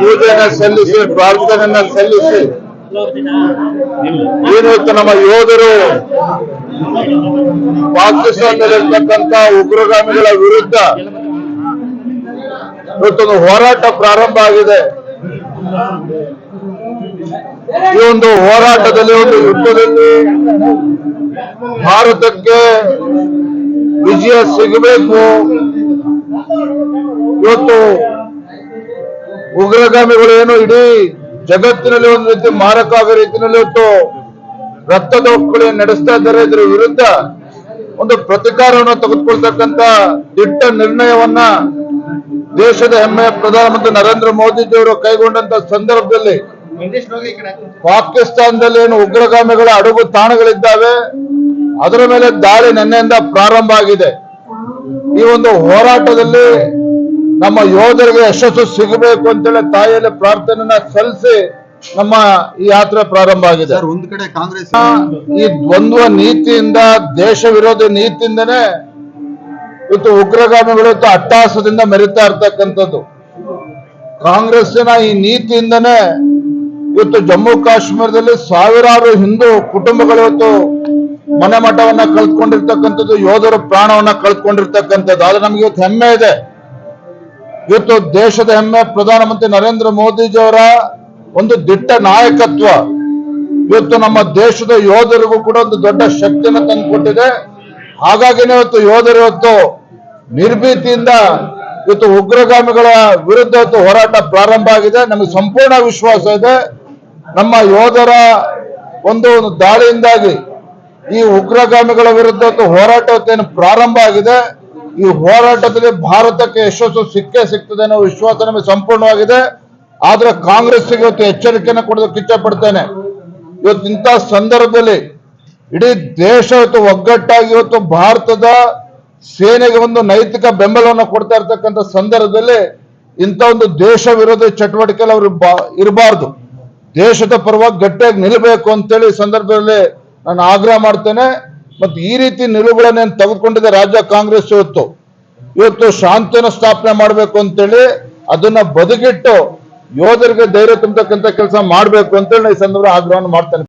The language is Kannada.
ಪೂಜೆನ ಸಲ್ಲಿಸಿ ಪ್ರಾರ್ಥನೆಯನ್ನ ಸಲ್ಲಿಸಿ. ಏನಿವತ್ತು ನಮ್ಮ ಯೋಧರು? ಪಾಕಿಸ್ತಾನದಲ್ಲಿರ್ತಕ್ಕಂಥ ಉಗ್ರಗಾಮಿಗಳ ವಿರುದ್ಧ ಇವತ್ತೊಂದು ಹೋರಾಟ ಪ್ರಾರಂಭ ಆಗಿದೆ. ಈ ಒಂದು ಹೋರಾಟದಲ್ಲಿ ಒಂದು ಯುದ್ಧದಲ್ಲಿ ಭಾರತಕ್ಕೆ ವಿಜಯ ಸಿಗಬೇಕು. ಇವತ್ತು ಉಗ್ರಗಾಮಿಗಳು ಏನು ಇಡೀ ಜಗತ್ತಿನಲ್ಲಿ ಒಂದು ರೀತಿ ಮಾರಕ ಆಗೋ ರೀತಿಯಲ್ಲಿ ಇವತ್ತು ರಕ್ತದ ಒಕ್ಕಳಿ ನಡೆಸ್ತಾ ಇದ್ದಾರೆ. ಇದರ ವಿರುದ್ಧ ಒಂದು ಪ್ರತಿಕಾರವನ್ನು ತೆಗೆದುಕೊಳ್ತಕ್ಕಂತ ದಿಟ್ಟ ನಿರ್ಣಯವನ್ನ ದೇಶದ ಹೆಮ್ಮೆಯ ಪ್ರಧಾನಮಂತ್ರಿ ನರೇಂದ್ರ ಮೋದಿಜಿಯವರು ಕೈಗೊಂಡಂತ ಸಂದರ್ಭದಲ್ಲಿ ಪಾಕಿಸ್ತಾನದಲ್ಲಿ ಏನು ಉಗ್ರಗಾಮಿಗಳ ಅಡುಗು ತಾಣಗಳಿದ್ದಾವೆ. ಅದರ ಮೇಲೆ ದಾಳಿ ನಿನ್ನೆಯಿಂದ ಪ್ರಾರಂಭ ಆಗಿದೆ. ಈ ಒಂದು ಹೋರಾಟದಲ್ಲಿ ನಮ್ಮ ಯೋಧರಿಗೆ ಯಶಸ್ಸು ಸಿಗಬೇಕು ಅಂತೇಳಿ ತಾಯಿಯಲ್ಲಿ ಪ್ರಾರ್ಥನೆಯನ್ನ ಸಲ್ಲಿಸಿ ನಮ್ಮ ಈ ಯಾತ್ರೆ ಪ್ರಾರಂಭ ಆಗಿದೆ. ಒಂದ್ ಕಡೆ ಕಾಂಗ್ರೆಸ್ ಈ ದ್ವಂದ್ವ ನೀತಿಯಿಂದ ದೇಶ ವಿರೋಧಿ ನೀತಿಯಿಂದನೇ ಇವತ್ತು ಉಗ್ರಗಾಮಿಗಳು ಇವತ್ತು ಅಟ್ಟಹಾಸದಿಂದ ಮೆರಿತಾ ಇರ್ತಕ್ಕಂಥದ್ದು. ಕಾಂಗ್ರೆಸ್ಸಿನ ಈ ನೀತಿಯಿಂದನೇ ಇವತ್ತು ಜಮ್ಮು ಕಾಶ್ಮೀರದಲ್ಲಿ ಸಾವಿರಾರು ಹಿಂದೂ ಕುಟುಂಬಗಳು ಇವತ್ತು ಮನೆ ಮಠವನ್ನ ಕಳ್ಕೊಂಡಿರ್ತಕ್ಕಂಥದ್ದು ಯೋಧರ ಪ್ರಾಣವನ್ನ ಕಳ್ಕೊಂಡಿರ್ತಕ್ಕಂಥದ್ದು. ಆದ್ರೆ ನಮ್ಗೆ ಇವತ್ತು ಹೆಮ್ಮೆ ಇದೆ. ಇವತ್ತು ದೇಶದ ಹೆಮ್ಮೆ, ಪ್ರಧಾನಮಂತ್ರಿ ನರೇಂದ್ರ ಮೋದಿಜಿಯವರ ಒಂದು ದಿಟ್ಟ ನಾಯಕತ್ವ. ಇವತ್ತು ನಮ್ಮ ದೇಶದ ಯೋಧರಿಗೂ ಕೂಡ ಒಂದು ದೊಡ್ಡ ಶಕ್ತಿಯನ್ನು ತಂದುಕೊಟ್ಟಿದೆ. ಹಾಗಾಗಿನೇ ಇವತ್ತು ಯೋಧರು ಇವತ್ತು ನಿರ್ಭೀತಿಯಿಂದ ಇವತ್ತು ಉಗ್ರಗಾಮಿಗಳ ವಿರುದ್ಧ ಇವತ್ತು ಹೋರಾಟ ಪ್ರಾರಂಭ ಆಗಿದೆ. ನಮಗೆ ಸಂಪೂರ್ಣ ವಿಶ್ವಾಸ ಇದೆ. ನಮ್ಮ ಯೋಧರ ಒಂದು ದಾಳಿಯಿಂದಾಗಿ ಈ ಉಗ್ರಗಾಮಿಗಳ ವಿರುದ್ಧ ಹೋರಾಟ ಪ್ರಾರಂಭ ಆಗಿದೆ. ಈ ಹೋರಾಟದಲ್ಲಿ ಭಾರತಕ್ಕೆ ಯಶಸ್ಸು ಸಿಕ್ಕೇ ಸಿಗ್ತದೆ ಅನ್ನೋ ವಿಶ್ವಾಸ ನಮಗೆ ಸಂಪೂರ್ಣವಾಗಿದೆ. ಆದ್ರೆ ಕಾಂಗ್ರೆಸ್ಗೆ ಇವತ್ತು ಎಚ್ಚರಿಕೆಯನ್ನು ಕೊಡೋದಕ್ಕೆ ಇಚ್ಛೆ ಪಡ್ತೇನೆ ಇವತ್ತು ಇಂಥ ಸಂದರ್ಭದಲ್ಲಿ ಇಡೀ ದೇಶ ಇವತ್ತು ಒಗ್ಗಟ್ಟಾಗಿ ಇವತ್ತು ಭಾರತದ ಸೇನೆಗೆ ಒಂದು ನೈತಿಕ ಬೆಂಬಲವನ್ನು ಕೊಡ್ತಾ ಇರ್ತಕ್ಕಂಥ ಸಂದರ್ಭದಲ್ಲಿ ಇಂಥ ಒಂದು ದೇಶ ವಿರೋಧಿ ಚಟುವಟಿಕೆಯಲ್ಲಿ ಅವರು ಇರಬಾರ್ದು. ದೇಶದ ಪರವಾಗಿ ಗಟ್ಟಿಯಾಗಿ ನಿಲ್ಲಬೇಕು ಅಂತೇಳಿ ಈ ಸಂದರ್ಭದಲ್ಲಿ ನಾನು ಆಗ್ರಹ ಮಾಡ್ತೇನೆ. ಮತ್ತು ಈ ರೀತಿ ನಿಲುವುಗಳನ್ನೇನು ತೆಗೆದುಕೊಂಡಿದೆ ರಾಜ್ಯ ಕಾಂಗ್ರೆಸ್ ಇವತ್ತು? ಇವತ್ತು ಶಾಂತಿಯನ್ನು ಸ್ಥಾಪನೆ ಮಾಡಬೇಕು ಅಂತೇಳಿ ಅದನ್ನ ಬದುಕಿಟ್ಟು ಯೋಧರಿಗೆ ಧೈರ್ಯ ತುಂಬತಕ್ಕಂಥ ಕೆಲಸ ಮಾಡಬೇಕು ಅಂತೇಳಿ ಈ ಸಂದರ್ಭ ಆಗ್ರಹವನ್ನು ಮಾಡ್ತೇನೆ